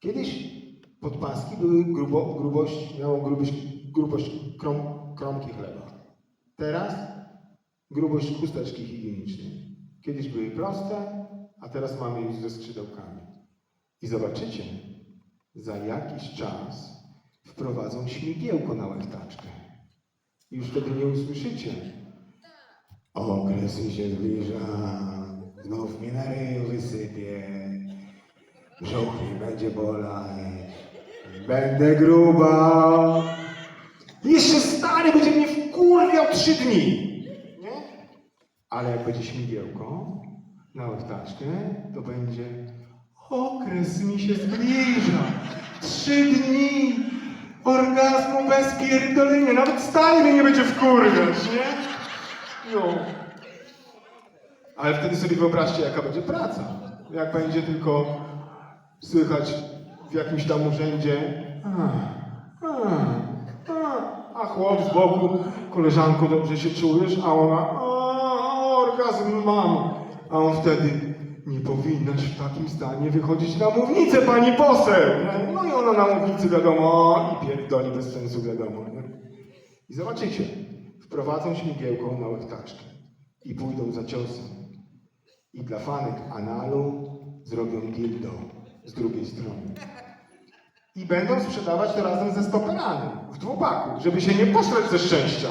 Kiedyś podpaski były grubo, grubość, miało grubość, grubość krom, kromki chleba. Teraz grubość chusteczki higienicznej. Kiedyś były proste, a teraz mamy już ze skrzydełkami. I zobaczycie, za jakiś czas wprowadzą śmigiełko na łechtaczkę. Już wtedy nie usłyszycie. Okres mi się zbliża, znów mi na ryju wysypie, brzuch mi będzie bolać, będę gruba. Jeszcze stary będzie mnie wkurwiał trzy dni. Nie? Ale jak będzie śmigiełko na łechtaczkę, to będzie okres mi się zbliża. Trzy dni orgazmu bez pierdolenia. Nawet stary mnie nie będzie wkurwiać, nie? No. Ale wtedy sobie wyobraźcie, jaka będzie praca. Jak będzie tylko słychać w jakimś tam urzędzie "Ach, ach, ach", a chłop z boku, koleżanko, dobrze się czujesz? A ona, a, orgazm mam. A on wtedy, nie powinnaś w takim stanie wychodzić na mównicę, pani poseł. No i ona na mównicy, wiadomo, i pierdoli bez sensu, wiadomo. Nie? I zobaczycie, wprowadzą śmigiełko na łechtaczkę i pójdą za ciosem. I dla fanek analu zrobią dildo z drugiej strony. I będą sprzedawać to razem ze stoperami w dwupaku, żeby się nie posrać ze szczęścia.